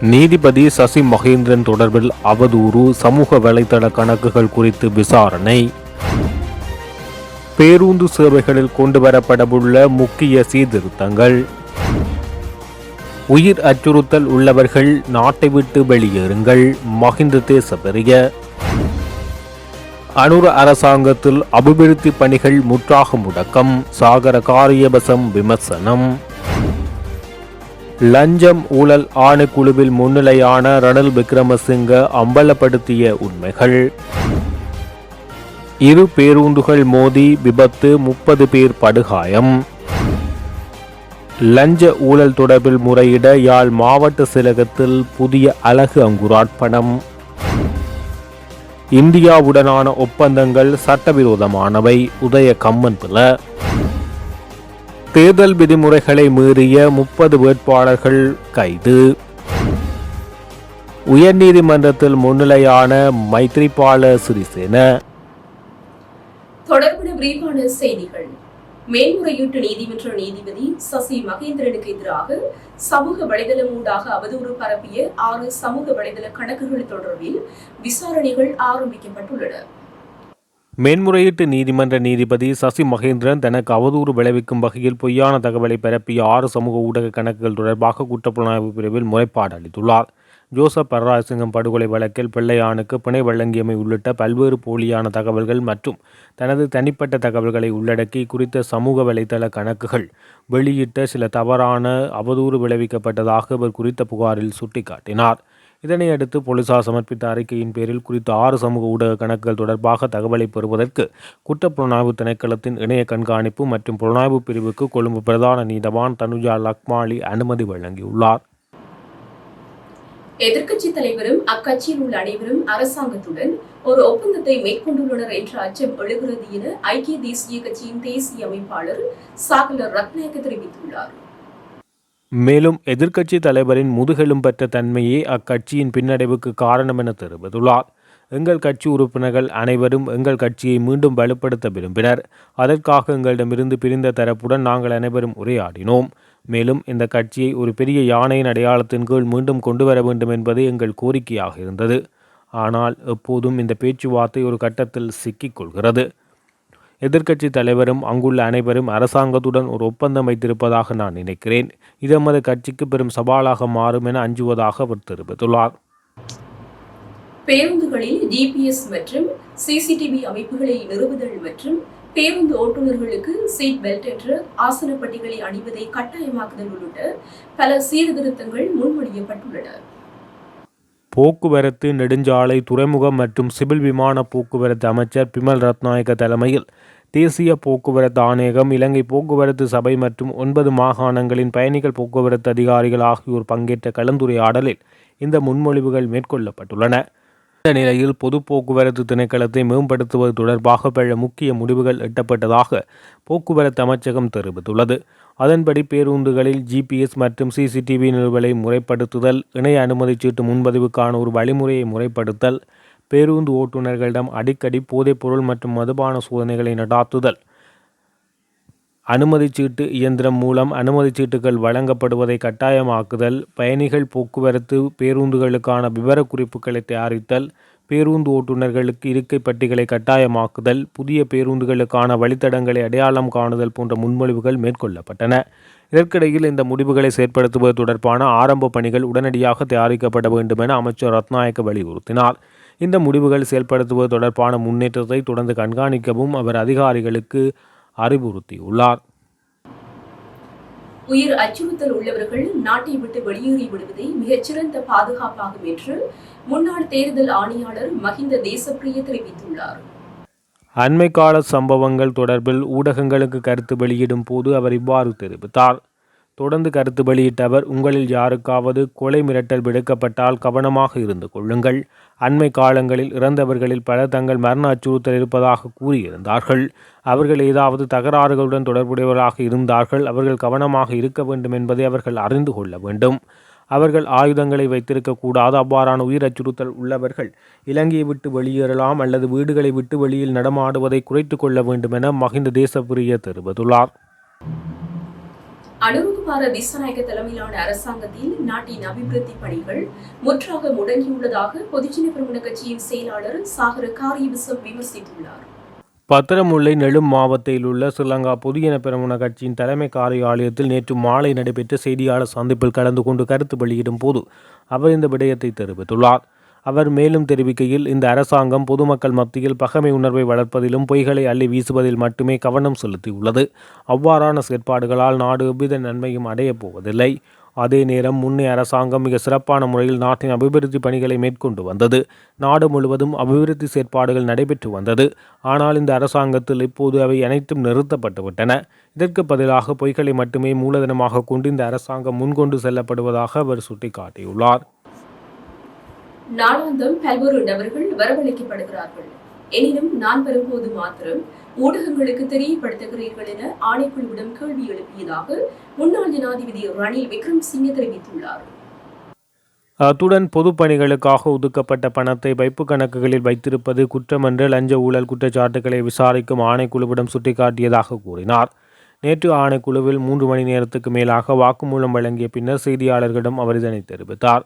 நீதிபதி சசி மகேந்திரன் தொடர்பில் அவதூறு சமூக வலைதள கணக்குகள் குறித்து விசாரணை. பேருந்து சேவைகளில் கொண்டுவரப்படவுள்ள முக்கிய சீர்திருத்தங்கள். உயிர் அச்சுறுத்தல் உள்ளவர்கள் நாட்டை விட்டு வெளியேறுங்கள் மஹிந்த தேசபெரிய அனுர அரசாங்கத்தில் அபிவிருத்தி பணிகள் முற்றாக முடக்கம் சாகர காரியவசம் விமர்சனம். லஞ்சம் ஊழல் ஆணைக்குழுவில் முன்னிலையான ரணில் விக்ரமசிங்க அம்பலப்படுத்திய உண்மைகள். இரு பேருந்துகள் மோதி விபத்து முப்பது பேர் படுகாயம். லஞ்ச ஊழல் தொடர்பில் முறையிட யாழ் மாவட்ட சிலகத்தில் புதிய அழகு அங்குராட்பணம் இந்தியாவுடனான ஒப்பந்தங்கள் சட்டவிரோதமானவை உதய கம்மன் பில தேர்தல் விதிமுறைகளை மீறிய முப்பது வேட்பாளர்கள் கைது. உயர்நீதிமன்றத்தில் முன்னிலையான மைத்ரிபால சிறிசேன. தொடர்புடைய விரிவான செய்திகள். மேல்முறையீட்டு நீதிமன்ற நீதிபதி சசி மகேந்திரனுக்கு எதிராக சமூக வலைதளம் ஊடாக அவதூறு பரப்பிய ஆறு சமூக வலைதள கணக்குகள் தொடர்பில் விசாரணைகள் ஆரம்பிக்கப்பட்டுள்ளன. மேன்முறையீட்டு நீதிமன்ற நீதிபதி சசி மகேந்திரன் தனக்கு அவதூறு விளைவிக்கும் வகையில் பொய்யான தகவலை பரப்பிய ஆறு சமூக ஊடக கணக்குகள் தொடர்பாக குற்றப்புலனாய்வு பிரிவில் முறைப்பாடு அளித்துள்ளார். ஜோசப் பரராசிங்கம் படுகொலை வழக்கில் பிள்ளையானுக்கு பிணை வழங்கியமை உள்ளிட்ட பல்வேறு போலியான தகவல்கள் மற்றும் தனது தனிப்பட்ட தகவல்களை உள்ளடக்கி குறித்த சமூக வலைதள கணக்குகள் வெளியிட்ட சில தவறான அவதூறு விளைவிக்கப்பட்டதாக அவர் குறித்த புகாரில் சுட்டிக்காட்டினார். இதனையடுத்து போலீசார் சமர்ப்பித்த அறிக்கையின் பேரில் குறித்த ஆறு சமூக ஊடக கணக்குகள் தொடர்பாக தகவலை பெறுவதற்கு குற்றப்புலனாய்வு திணைக்களத்தின் இணைய கண்காணிப்பு மற்றும் புலனாய்வு பிரிவுக்கு கொழும்பு பிரதான நீதவான் தனுஜா லக்மாலி அனுமதி வழங்கியுள்ளார். எதிர்க்கட்சித் தலைவரும் அக்கட்சியில் உள்ள அனைவரும் அரசாங்கத்துடன் ஒரு ஒப்பந்தத்தை மேற்கொண்டுள்ளனர் என்ற அச்சம் எழுகிறது என ஐக்கிய தேசிய கட்சியின் தேசிய அமைப்பாளர் சாகலர் ரத்நாயக்க தெரிவித்துள்ளார். மேலும் எதிர்க்கட்சி தலைவரின் முதுகெலும் பெற்ற தன்மையே அக்கட்சியின் பின்னடைவுக்கு காரணம் என தெரிவித்துள்ளார். எங்கள் கட்சி உறுப்பினர்கள் அனைவரும் எங்கள் கட்சியை மீண்டும் வலுப்படுத்த விரும்பினர். அதற்காக எங்களிடமிருந்து பிரிந்த தரப்புடன் நாங்கள் அனைவரும் உரையாடினோம். மேலும் இந்த கட்சியை ஒரு பெரிய யானையின் அடையாளத்தின் கீழ் மீண்டும் கொண்டு வர வேண்டும் என்பது எங்கள் கோரிக்கையாக இருந்தது. ஆனால் எப்போதும் இந்த பேச்சுவார்த்தை ஒரு கட்டத்தில் சிக்கிக் கொள்கிறது. எதிர்க்கட்சி தலைவரும் அங்குள்ள அனைவரும் அரசாங்கத்துடன் ஒரு ஒப்பந்தம் வைத்திருப்பதாக நான் நினைக்கிறேன். இது எமது கட்சிக்கு பெரும் சவாலாக மாறும் என அஞ்சுவதாக அவர் தெரிவித்துள்ளார். பேருந்துகளில் ஜிபிஎஸ் மற்றும் சிசிடிவி அமைப்புகளை நிறுவுதல் மற்றும் பேருந்து ஓட்டுநர்களுக்கு சீட் பெல்ட் என்ற ஆசன பட்டிகளை அணிவதை கட்டாயமாக்குதல் உள்ளிட்ட பல சீர்திருத்தங்கள் முன்மொழியப்பட்டுள்ளன. போக்குவரத்து நெடுஞ்சாலை துறைமுகம் மற்றும் சிவில் விமான போக்குவரத்து அமைச்சர் பிமல் ரத்நாயக்க தலைமையில் தேசிய போக்குவரத்து ஆணையகம் இலங்கை போக்குவரத்து சபை மற்றும் ஒன்பது மாகாணங்களின் பயணிகள் போக்குவரத்து அதிகாரிகள் ஆகியோர் பங்கேற்ற கலந்துரையாடலில் இந்த முன்மொழிவுகள் மேற்கொள்ளப்பட்டுள்ளன. இந்த நிலையில் பொது போக்குவரத்து திணைக்களத்தை மேம்படுத்துவது தொடர்பாக பல முக்கிய முடிவுகள் எட்டப்பட்டதாக போக்குவரத்து அமைச்சகம் தெரிவித்துள்ளது. அதன்படி பேருந்துகளில் ஜிபிஎஸ் மற்றும் சிசிடிவி நிறுவலை முறைப்படுத்துதல் இணைய அனுமதி சீட்டு முன்பதிவுக்கான ஒரு வழிமுறையை முறைப்படுத்தல் பேருந்து ஓட்டுநர்களிடம் அடிக்கடி போதைப்பொருள் மற்றும் மதுபான சோதனைகளை நடாத்துதல். அனுமதிச்சீட்டு இயந்திரம் மூலம் அனுமதிச்சீட்டுகள் வழங்கப்படுவதை கட்டாயமாக்குதல் பயணிகள் போக்குவரத்து பேருந்துகளுக்கான விவரக்குறிப்புகளை தயாரித்தல் பேருந்து ஓட்டுநர்களுக்கு இருக்கை பட்டிகளை கட்டாயமாக்குதல் புதிய பேருந்துகளுக்கான வழித்தடங்களை அடையாளம் காணுதல் போன்ற முன்மொழிவுகள் மேற்கொள்ளப்பட்டன. இதற்கிடையில் இந்த முடிவுகளை செயற்படுத்துவது தொடர்பான ஆரம்ப பணிகள் உடனடியாக தயாரிக்கப்பட வேண்டும் என அமைச்சர் ரத்நாயக்க வலியுறுத்தினார். இந்த முடிவுகள் செயல்படுத்துவது தொடர்பான முன்னேற்றத்தை தொடர்ந்து கண்காணிக்கவும் அவர் அதிகாரிகளுக்கு அறிவுறுத்தியுள்ளார். உயிர் அச்சுறுத்தல் உள்ளவர்கள் நாட்டை விட்டு வெளியேறி விடுவதே மிகச்சிறந்த பாதுகாப்பாகும் என்று முன்னாள் தேர்தல் ஆணையாளர் மஹிந்த தேசப்பிரிய தெரிவித்துள்ளார். அண்மைக்கால சம்பவங்கள் தொடர்பில் ஊடகங்களுக்கு கருத்து வெளியிடும் போது அவர் இவ்வாறு தெரிவித்தார். தொடர்ந்து கருத்து வெளியிட்ட அவர் உங்களில் யாருக்காவது கொலை மிரட்டல் விடுக்கப்பட்டால் கவனமாக இருந்து கொள்ளுங்கள். அண்மை காலங்களில் இறந்தவர்களில் பலர் தங்கள் மரண அச்சுறுத்தல் இருப்பதாக கூறியிருந்தார்கள். அவர்கள் ஏதாவது தகராறுகளுடன் தொடர்புடையவராக இருந்தார்கள். அவர்கள் கவனமாக இருக்க வேண்டும் என்பதை அவர்கள் அறிந்து கொள்ள வேண்டும். அவர்கள் ஆயுதங்களை வைத்திருக்கக்கூடாது அவ்வாறான உயிர் அச்சுறுத்தல் உள்ளவர்கள் இலங்கையை விட்டு வெளியேறலாம் அல்லது வீடுகளை விட்டு வெளியில் நடமாடுவதை குறைத்து கொள்ள வேண்டும் என மகிந்த தேசப்பிரிய தெரிவித்துள்ளார். அனுருகுமார திசாநாயக்க தலைமையிலான அரசாங்கத்தில் நாட்டின் அபிவிருத்தி பணிகள் முற்றாக முடங்கியுள்ளதாக பொதுஜன பெருமன கட்சியின் செயலாளர் சாகர காரியவிசம் விமர்சித்துள்ளார். பத்திரமுல்லை நெடும் மாவட்டத்தில் உள்ள ஸ்ரீலங்கா பொதுஜன பெரமுன கட்சியின் தலைமை காரியாலயத்தில் நேற்று மாலை நடைபெற்ற செய்தியாளர் சந்திப்பில் கலந்து கொண்டு கருத்து வெளியிடும் போது அவர் இந்த விடயத்தை தெரிவித்துள்ளார். அவர் மேலும் தெரிவிக்கையில் இந்த அரசாங்கம் பொதுமக்கள் மத்தியில் பகைமை உணர்வை வளர்ப்பதிலும் பொய்களை அள்ளி வீசுவதில் மட்டுமே கவனம் செலுத்தியுள்ளது. அவ்வாறான செயற்பாடுகளால் நாடு எவ்வித நன்மையும் அடையப் போவதில்லை. அதே நேரம் முன்னே அரசாங்கம் மிக சிறப்பான முறையில் நாட்டின் அபிவிருத்தி பணிகளை மேற்கொண்டு வந்தது. நாடு முழுவதும் அபிவிருத்தி செயற்பாடுகள் நடைபெற்று வந்தது. ஆனால் இந்த அரசாங்கத்தில் இப்போது அவை அனைத்தும் நிறுத்தப்பட்டுவிட்டன இதற்கு பதிலாக பொய்களை மட்டுமே மூலதனமாக கொண்டு இந்த அரசாங்கம் முன்கொண்டு செல்லப்படுவதாக அவர் சுட்டிக்காட்டியுள்ளார். நாளாந்தம் பல்வேறு நபர்கள் வரவழைக்கப்படுகிறார்கள். எனினும் நான் வரும்போது மாத்திரம் ஊடகங்களுக்கு தெரியப்படுத்துகிறீர்கள் என ஆணைக்குழுவிடம் கேள்வி எழுப்பியதாக முன்னாள் ஜனாதிபதி ரணில் விக்ரம் விக்ரம்சிங்கே தெரிவித்துள்ளார். அத்துடன் பொதுப்பணிகளுக்காக ஒதுக்கப்பட்ட பணத்தை வைப்பு கணக்குகளில் வைத்திருப்பது குற்றமென்று லஞ்ச ஊழல் குற்றச்சாட்டுகளை விசாரிக்கும் ஆணைக்குழுவிடம் சுட்டிக்காட்டியதாக கூறினார். நேற்று ஆணைக்குழுவில் மூன்று மணி நேரத்துக்கு மேலாக வாக்குமூலம் வழங்கிய பின்னர் செய்தியாளர்களிடம் அவர் இதனை தெரிவித்தார்.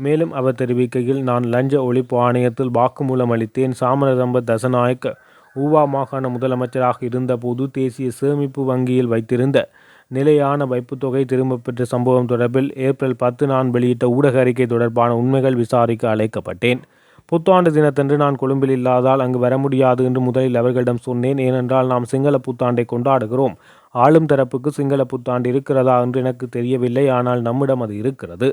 மேலும் அவர் தெரிவிக்கையில் நான் லஞ்ச ஒழிப்பு ஆணையத்தில் வாக்குமூலம் அளித்தேன். சாமரதம்ப தசநாயக்க ஊவா மாகாண முதலமைச்சராக இருந்தபோது தேசிய சேமிப்பு வங்கியில் வைத்திருந்த நிலையான வைப்புத் தொகை திரும்பப் பெற்ற சம்பவம் தொடர்பில் ஏப்ரல் பத்து நான் வெளியிட்ட ஊடக அறிக்கை தொடர்பான உண்மைகள் விசாரிக்க அழைக்கப்பட்டேன். புத்தாண்டு தினத்தன்று நான் கொழும்பில் இல்லாதால் அங்கு வர முடியாது என்று முதலில் அவர்களிடம் சொன்னேன். ஏனென்றால் நாம் சிங்கள புத்தாண்டை கொண்டாடுகிறோம். ஆளும் தரப்புக்கு சிங்கள புத்தாண்டு இருக்கிறதா என்று எனக்கு தெரியவில்லை. ஆனால் நம்மிடம் அது இருக்கிறது.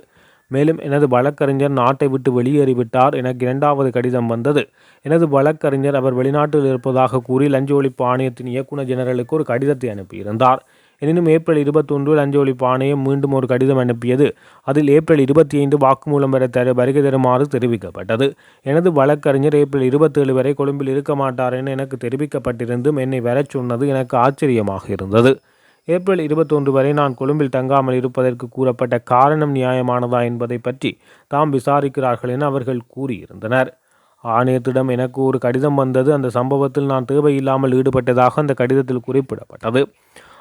மேலும் எனது வழக்கறிஞர் நாட்டை விட்டு வெளியேறிவிட்டார் எனக்கு இரண்டாவது கடிதம் வந்தது. எனது வழக்கறிஞர் அவர் வெளிநாட்டில் இருப்பதாக கூறி லஞ்ச ஒழிப்பு ஆணையத்தின் இயக்குநர் ஜெனரலுக்கு ஒரு கடிதத்தை அனுப்பியிருந்தார். எனினும் ஏப்ரல் இருபத்தொன்று லஞ்ச ஒழிப்பு ஆணையம் மீண்டும் ஒரு கடிதம் அனுப்பியது. அதில் ஏப்ரல் இருபத்தி ஐந்து வாக்குமூலம் பெற தர வருகை தருமாறு தெரிவிக்கப்பட்டது. எனது வழக்கறிஞர் ஏப்ரல் இருபத்தேழு வரை கொழும்பில் இருக்க மாட்டார் என எனக்கு தெரிவிக்கப்பட்டிருந்தும் என்னை வரச் சொன்னது எனக்கு ஆச்சரியமாக இருந்தது. ஏப்ரல் இருபத்தொன்று வரை நான் கொழும்பில் தங்காமல் இருப்பதற்கு கூறப்பட்ட காரணம் நியாயமானதா என்பதை பற்றி தாம் விசாரிக்கிறார்கள் என அவர்கள் கூறியிருந்தனர். ஆணையத்திடம் எனக்கு ஒரு கடிதம் வந்தது. அந்த சம்பவத்தில் நான் தேவையில்லாமல் ஈடுபட்டதாக அந்த கடிதத்தில் குறிப்பிடப்பட்டது.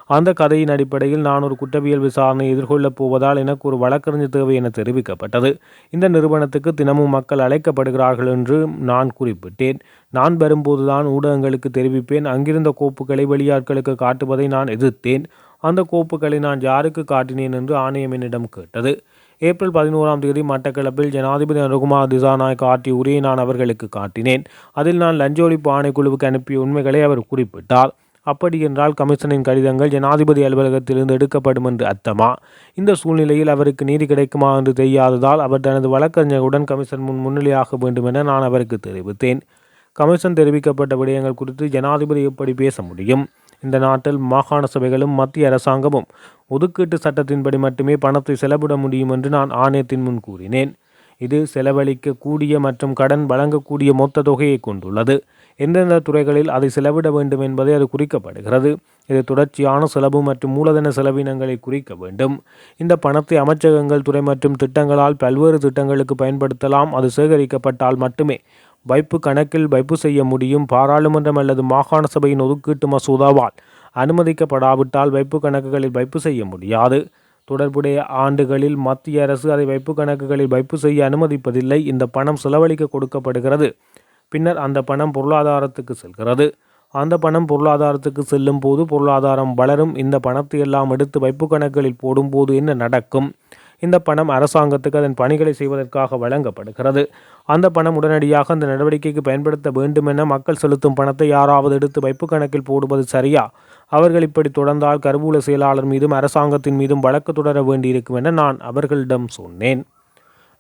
அந்த கதையின் அடிப்படையில் நான் ஒரு குற்றவியல் விசாரணை எதிர்கொள்ளப் போவதால் எனக்கு ஒரு வழக்கறிஞர் தேவை என தெரிவிக்கப்பட்டது. இந்த நிறுவனத்துக்கு தினமும் மக்கள் அழைக்கப்படுகிறார்கள் என்று நான் குறிப்பிட்டேன். நான் வரும்போதுதான் ஊடகங்களுக்கு தெரிவிப்பேன். அங்கிருந்த கோப்புகளை வெளியாட்களுக்கு காட்டுவதை நான் எதிர்த்தேன். அந்த கோப்புகளை நான் யாருக்கு காட்டினேன் என்று ஆணையம் என்னிடம் கேட்டது. ஏப்ரல் பதினோராம் தேதி மட்டக்களப்பில் ஜனாதிபதி அனுகுமார் திசாநாயக் ஆற்றிய உரையை நான் அவர்களுக்கு காட்டினேன். அதில் நான் லஞ்ச ஒழிப்பு ஆணைக்குழுவுக்கு அனுப்பிய உண்மைகளை அவர் குறிப்பிட்டார். அப்படி என்றால் கமிஷனின் கடிதங்கள் ஜனாதிபதி அலுவலகத்திலிருந்து எடுக்கப்படும் என்று அர்த்தமா? இந்த சூழ்நிலையில் அவருக்கு நீதி கிடைக்குமா என்று தெரியாததால் அவர் தனது வழக்கறிஞருடன் கமிஷன் முன் முன்னிலையாக வேண்டும் என நான் அவருக்கு தெரிவித்தேன். கமிஷன் தெரிவிக்கப்பட்ட விடயங்கள் குறித்து ஜனாதிபதி எப்படி பேச முடியும்? இந்த நாட்டில் மாகாண சபைகளும் மத்திய அரசாங்கமும் ஒதுக்கீட்டு சட்டத்தின்படி மட்டுமே பணத்தை செலவிட முடியும் என்று நான் ஆணையத்தின் முன் கூறினேன். இது செலவழிக்கக்கூடிய மற்றும் கடன் வழங்கக்கூடிய மொத்த தொகையை கொண்டுள்ளது. எந்தெந்த துறைகளில் அதை செலவிட வேண்டும் என்பதை அது குறிக்கப்படுகிறது. இது தொடர்ச்சியான செலவு மற்றும் மூலதன செலவினங்களை குறிக்க வேண்டும். இந்த பணத்தை அமைச்சகங்கள் துறை மற்றும் திட்டங்களால் பல்வேறு திட்டங்களுக்கு பயன்படுத்தலாம். அது சேகரிக்கப்பட்டால் மட்டுமே வைப்பு கணக்கில் வைப்பு செய்ய முடியும். பாராளுமன்றம் அல்லது மாகாண சபையின் ஒதுக்கீட்டு மசோதாவால் அனுமதிக்கப்படாவிட்டால் வைப்பு கணக்குகளில் வைப்பு செய்ய முடியாது. தொடர்புடைய ஆண்டுகளில் மத்திய அரசு அதை வைப்பு கணக்குகளில் வைப்பு செய்ய அனுமதிப்பதில்லை. இந்த பணம் செலவழிக்க கொடுக்கப்படுகிறது. பின்னர் அந்த பணம் பொருளாதாரத்துக்கு செல்கிறது. அந்த பணம் பொருளாதாரத்துக்கு செல்லும் போது பொருளாதாரம் வளரும். இந்த பணத்தை எல்லாம் எடுத்து வைப்பு கணக்குகளில் போடும்போது என்ன நடக்கும்? இந்த பணம் அரசாங்கத்துக்கு அதன் பணிகளை செய்வதற்காக வழங்கப்படுகிறது. அந்த பணம் உடனடியாக அந்த நடவடிக்கைக்கு பயன்படுத்த வேண்டுமென மக்கள் செலுத்தும் பணத்தை யாராவது எடுத்து வைப்பு கணக்கில் போடுவது சரியா? அவர்கள் இப்படி தொடர்ந்தால் கருவூல செயலாளர் மீதும் அரசாங்கத்தின் மீதும் வழக்கு தொடர வேண்டியிருக்கும் என நான் அவர்களிடம் சொன்னேன்.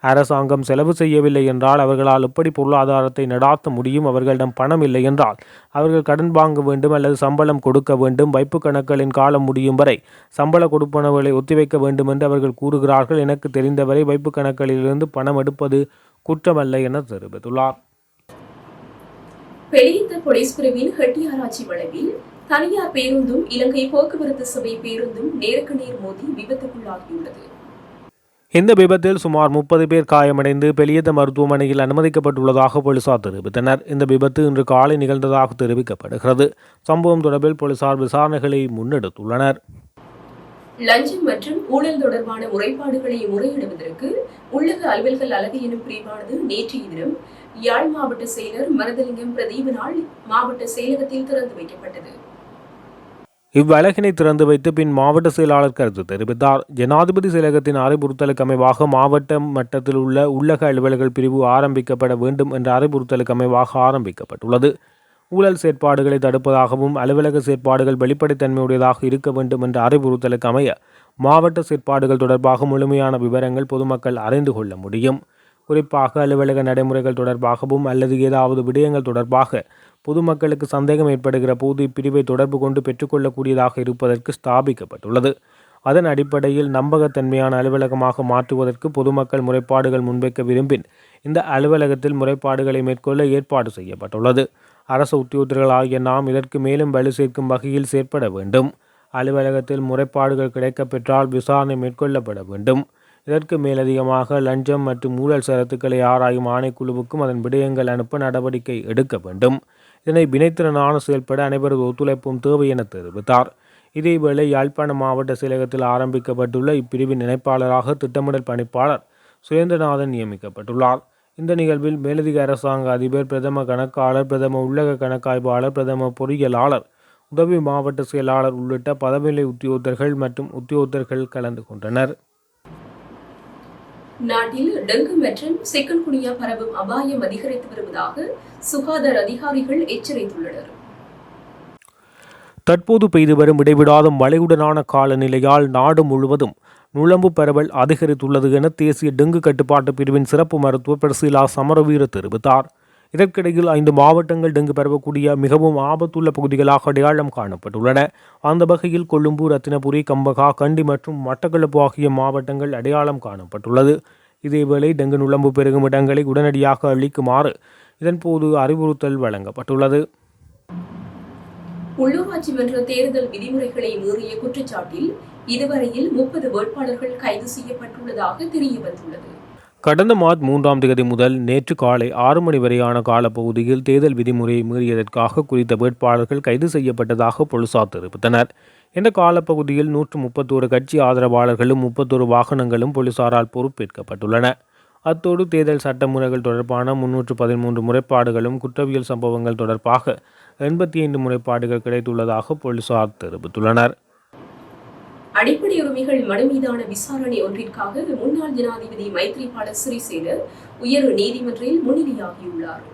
அரசாங்கம் செலவு செய்யவில்லை என்றால் அவர்களால் எப்படி பொருளாதாரத்தை நடாத்த முடியும்? அவர்களிடம் பணம் இல்லை என்றால் அவர்கள் கடன் வாங்க வேண்டும் அல்லது சம்பளம் கொடுக்க வேண்டும். வைப்பு கணக்குகளின் காலம் முடியும் வரை சம்பள கொடுப்பனவுகளை ஒத்திவைக்க வேண்டும் என்று அவர்கள் கூறுகிறார்கள். எனக்கு தெரிந்தவரை வைப்பு கணக்குகளிலிருந்து பணம் எடுப்பது குற்றமல்ல என தெரிவித்துள்ளார். பெலியத்த போலீஸ் பிரிவின் ஹெட்டியாராய்ச்சி வளைவில் தனியார் பேருந்தும் இலங்கை போக்குவரத்து சபை பேருந்தும் நேருக்கு நேர் மோதி விபத்துக்குள்ளாகியுள்ளது. இந்த விபத்தில் சுமார் முப்பது பேர் காயமடைந்து பெலியத மருத்துவமனையில் அனுமதிக்கப்பட்டுள்ளதாக போலீசார் தெரிவித்தனர். இந்த விபத்து இன்று காலை நிகழ்ந்ததாக தெரிவிக்கப்படுகிறது. சம்பவம் தொடர்பில் போலீசார் விசாரணைகளை முன்னெடுத்துள்ளனர். லஞ்சம் மற்றும் ஊழல் தொடர்பான முறைப்பாடுகளை முறையிடுவதற்கு உள்ளக அலுவல்கள் அலகு எனும் பிரிவானது நேற்றைய தினம் யாழ் மாவட்ட செயலர் மரதலிங்கம் பிரதீபனால் மாவட்ட செயலகத்தில் திறந்து வைக்கப்பட்டது. இவ்வழக்கினை திறந்து வைத்து பின் மாவட்ட செயலாளர் கருத்து தெரிவித்தார். ஜனாதிபதி செயலகத்தின் அறிவுறுத்தலுக்கு அமைவாக மாவட்ட மட்டத்தில் உள்ள உள்ளக அலுவலர்கள் பிரிவு ஆரம்பிக்கப்பட வேண்டும் என்ற அறிவுறுத்தலுக்கு அமைவாக ஆரம்பிக்கப்பட்டுள்ளது. ஊழல் செயற்பாடுகளை தடுப்பதாகவும் அலுவலக செயற்பாடுகள் வெளிப்படைத்தன்மையுடையதாக இருக்க வேண்டும் என்ற அறிவுறுத்தலுக்கு அமைய மாவட்ட செயற்பாடுகள் தொடர்பாக முழுமையான விவரங்கள் பொதுமக்கள் அறிந்து கொள்ள முடியும். குறிப்பாக அலுவலக நடைமுறைகள் தொடர்பாகவும் அல்லது ஏதாவது விடயங்கள் தொடர்பாக பொதுமக்களுக்கு சந்தேகம் ஏற்படுகிற போது இப்பிரிவை தொடர்பு கொண்டு பெற்றுக்கொள்ளக்கூடியதாக இருப்பதற்கு ஸ்தாபிக்கப்பட்டுள்ளது. அதன் அடிப்படையில் நம்பகத்தன்மையான அலுவலகமாக மாற்றுவதற்கு பொதுமக்கள் முறைப்பாடுகள் முன்வைக்க விரும்பின் இந்த அலுவலகத்தில் முறைப்பாடுகளை மேற்கொள்ள ஏற்பாடு செய்யப்பட்டுள்ளது. அரசு உத்தியோகர்கள் ஆகிய நாம் இதற்கு மேலும் வலு சேர்க்கும் வகையில் செயற்பட வேண்டும். அலுவலகத்தில் முறைப்பாடுகள் கிடைக்கப்பெற்றால் விசாரணை மேற்கொள்ளப்பட வேண்டும். இதற்கு மேலதிகமாக லஞ்சம் மற்றும் ஊழல் சரத்துக்களை ஆராயும் ஆணைக்குழுவுக்கும் அதன் விடயங்கள் அனுப்ப நடவடிக்கை எடுக்க வேண்டும். இதனை வினைத்திறனான செயல்பட அனைவரது ஒத்துழைப்பும் தேவை என தெரிவித்தார். இதேவேளை யாழ்ப்பாண மாவட்ட செயலகத்தில் ஆரம்பிக்கப்பட்டுள்ள இப்பிரிவின் இணைப்பாளராக திட்டமிடல் பணிப்பாளர் சுரேந்திரநாதன் நியமிக்கப்பட்டுள்ளார். இந்த நிகழ்வில் மேலதிக அரசாங்க அதிபர் பிரதம கணக்காளர் பிரதம உள்ளக கணக்காய்வாளர் பிரதம பொறியியலாளர் உதவி மாவட்ட செயலாளர் உள்ளிட்ட பதவிநிலை உத்தியோகத்தர்கள் மற்றும் உத்தியோகத்தர்கள் கலந்து கொண்டனர். நாட்டில் டெங்கு மற்றும் சிக்கன்குனியா பரவும் அபாயம் அதிகரித்து வருவதாக சுகாதார அதிகாரிகள் எச்சரித்துள்ளனர். தற்போது பெய்து வரும் இடைவிடாத மழையுடனான காலநிலையால் நாடு முழுவதும் நுழம்பு பரவல் அதிகரித்துள்ளது என தேசிய டெங்கு கட்டுப்பாட்டு பிரிவின் சிறப்பு மருத்துவர் பிரசீலா சமரவீர தெரிவித்தார். இதற்கிடையில் ஐந்து மாவட்டங்கள் டெங்கு பரவக்கூடிய மிகவும் ஆபத்துள்ள பகுதிகளாக அடையாளம் காணப்பட்டுள்ளன. அந்த வகையில் கொழும்பு ரத்தினபுரி கம்பகா கண்டி மற்றும் மட்டக்களப்பு ஆகிய மாவட்டங்கள் அடையாளம் காணப்பட்டுள்ளது. இதேவேளை டெங்கு நுழம்பு பெருகும் இடங்களை உடனடியாக அளிக்குமாறு இதன்போது அறிவுறுத்தல் வழங்கப்பட்டுள்ளது. உள்ளூராட்சி மன்ற தேர்தல் விதிமுறைகளை மீறிய குற்றச்சாட்டில் இதுவரையில் முப்பது வேட்பாளர்கள் கைது செய்யப்பட்டுள்ளதாக தெரிய வந்துள்ளது கடந்த மார்ச் மூன்றாம் தேதி முதல் நேற்று காலை ஆறு மணி வரையான காலப்பகுதியில் தேர்தல் விதிமுறையை மீறியதற்காக குறித்த வேட்பாளர்கள் கைது செய்யப்பட்டதாக போலீசார் தெரிவித்தனர். இந்த காலப்பகுதியில் நூற்று முப்பத்தோரு கட்சி ஆதரவாளர்களும் முப்பத்தோரு வாகனங்களும் போலீசாரால் பொறுப்பேற்கப்பட்டுள்ளன. அத்தோடு தேர்தல் சட்டமுறைகள் தொடர்பான முன்னூற்று பதிமூன்று முறைப்பாடுகளும் குற்றவியல் சம்பவங்கள் தொடர்பாக எண்பத்தி ஐந்து முறைப்பாடுகள் கிடைத்துள்ளதாக போலீசார் தெரிவித்துள்ளனர். அடிப்படை உரிமைகள் மனு மீதான விசாரணை ஒன்றிற்காக முன்னாள் ஜனாதிபதி மைத்ரிபால சிறிசேன உயர் நீதிமன்றில் முன்னிலையாகியுள்ளார்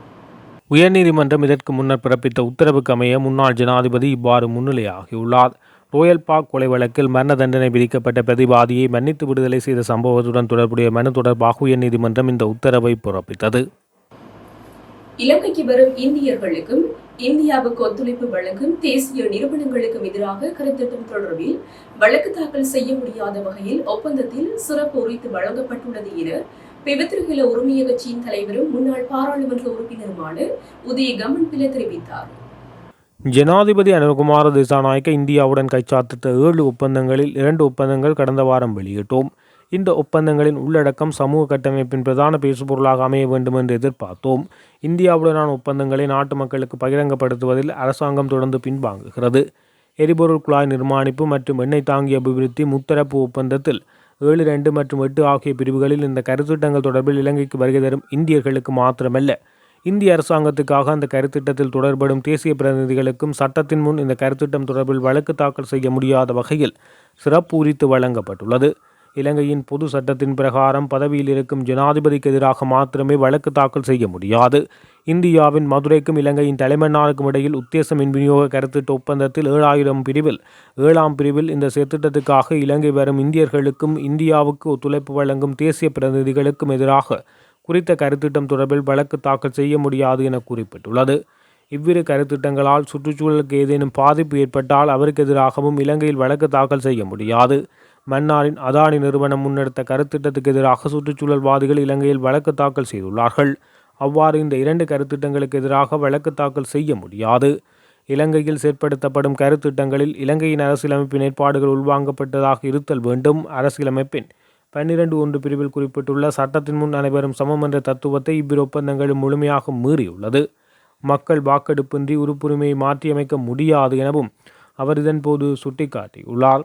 உயர்நீதிமன்றம் இதற்கு முன்னர் பிறப்பித்த உத்தரவுக்கு அமைய முன்னாள் ஜனாதிபதி இவ்வாறு முன்னிலையாகியுள்ளார். ரோயல் பார்க் கொலை வழக்கில் மரண தண்டனை விதிக்கப்பட்ட பிரதிவாதியை மன்னித்து விடுதலை செய்த சம்பவத்துடன் தொடர்புடைய மனு தொடர்பாக உயர்நீதிமன்றம் இந்த உத்தரவை பிறப்பித்தது. இலங்கைக்கு வரும் இந்தியர்களுக்கும் இந்தியாவுக்கு ஒத்துழைப்பு வழங்கும் தேசிய நிறுவனங்களுக்கும் எதிராக கருத்திட்டம் தொடர்பில் வழக்கு தாக்கல் செய்ய முடியாத வகையில் ஒப்பந்தத்தில் சிறப்பு உரித்து வழங்கப்பட்டுள்ளது என பிவத்திருகில உரிமைய கட்சியின் தலைவரும் முன்னாள் பாராளுமன்ற உறுப்பினருமான உதய கமன் பில தெரிவித்தார். ஜனாதிபதி அனுகுமார திசாநாயக்க இந்தியாவுடன் கைச்சாத்திட்ட ஏழு ஒப்பந்தங்களில் இரண்டு ஒப்பந்தங்கள் கடந்த வாரம் வெளியிட்டோம். இந்த ஒப்பந்தங்களின் உள்ளடக்கம் சமூக கட்டமைப்பின் பிரதான பேசுபொருளாக அமைய வேண்டும் என்று எதிர்பார்த்தோம். இந்தியாவுடனான ஒப்பந்தங்களை நாட்டு மக்களுக்கு பகிரங்கப்படுத்துவதில் அரசாங்கம் தொடர்ந்து பின்வாங்குகிறது. எரிபொருள் குழாய் நிர்மாணிப்பு மற்றும் எண்ணெய் தாங்கிய அபிவிருத்தி முத்தரப்பு ஒப்பந்தத்தில் ஏழு ரெண்டு மற்றும் எட்டு ஆகிய பிரிவுகளில் இந்த கருத்திட்டங்கள் தொடர்பில் இலங்கைக்கு வருகை தரும் இந்தியர்களுக்கு மாத்திரமல்ல. இந்திய அரசாங்கத்துக்காக அந்த கருத்திட்டத்தில் தொடர்படும் தேசிய பிரதிநிதிகளுக்கும் சட்டத்தின் முன் இந்த கருத்திட்டம் தொடர்பில் வழக்கு தாக்கல் செய்ய முடியாத வகையில் சிறப்பு உரித்து வழங்கப்பட்டுள்ளது. இலங்கையின் பொது சட்டத்தின் பிரகாரம் பதவியில் இருக்கும் ஜனாதிபதிக்கு எதிராக மாத்திரமே வழக்கு தாக்கல் செய்ய முடியாது. இந்தியாவின் மதுரைக்கும் இலங்கையின் தலைமன்னாருக்கும் இடையில் உத்தேச மின் விநியோக கருத்திட்ட ஒப்பந்தத்தில் ஏழாயிரம் பிரிவில் ஏழாம் பிரிவில் இந்த திட்டத்துக்காக இலங்கை வரும் இந்தியர்களுக்கும் இந்தியாவுக்கு ஒத்துழைப்பு வழங்கும் தேசிய பிரதிநிதிகளுக்கும் எதிராக குறித்த கருத்திட்டம் தொடர்பில் வழக்கு தாக்கல் செய்ய முடியாது என குறிப்பிட்டுள்ளது. இவ்விரு கருத்திட்டங்களால் சுற்றுச்சூழலுக்கு ஏதேனும் பாதிப்பு ஏற்பட்டால் அவருக்கு எதிராகவும் இலங்கையில் வழக்கு தாக்கல் செய்ய முடியாது. மன்னாரின் அதானி நிறுவனம் முன்னெடுத்த கருத்திட்டத்துக்கு எதிராக சுற்றுச்சூழல்வாதிகள் இலங்கையில் வழக்கு தாக்கல் செய்துள்ளார்கள். அவ்வாறு இந்த இரண்டு கருத்திட்டங்களுக்கு எதிராக வழக்கு தாக்கல் செய்ய முடியாது. இலங்கையில் செயற்படுத்தப்படும் கருத்திட்டங்களில் இலங்கையின் அரசியலமைப்பின் ஏற்பாடுகள் உள்வாங்கப்பட்டதாக இருத்தல் வேண்டும். அரசியலமைப்பின் பன்னிரண்டு ஒன்று பிரிவில் குறிப்பிட்டுள்ள சட்டத்தின் முன் அனைவரும் சமம் என்ற தத்துவத்தை இவ்விரு ஒப்பந்தங்களும் முழுமையாக மீறியுள்ளது. மக்கள் வாக்கெடுப்பின்றி உறுப்புரிமையை மாற்றியமைக்க முடியாது எனவும் அவர் இதன்போது சுட்டிக்காட்டியுள்ளார்.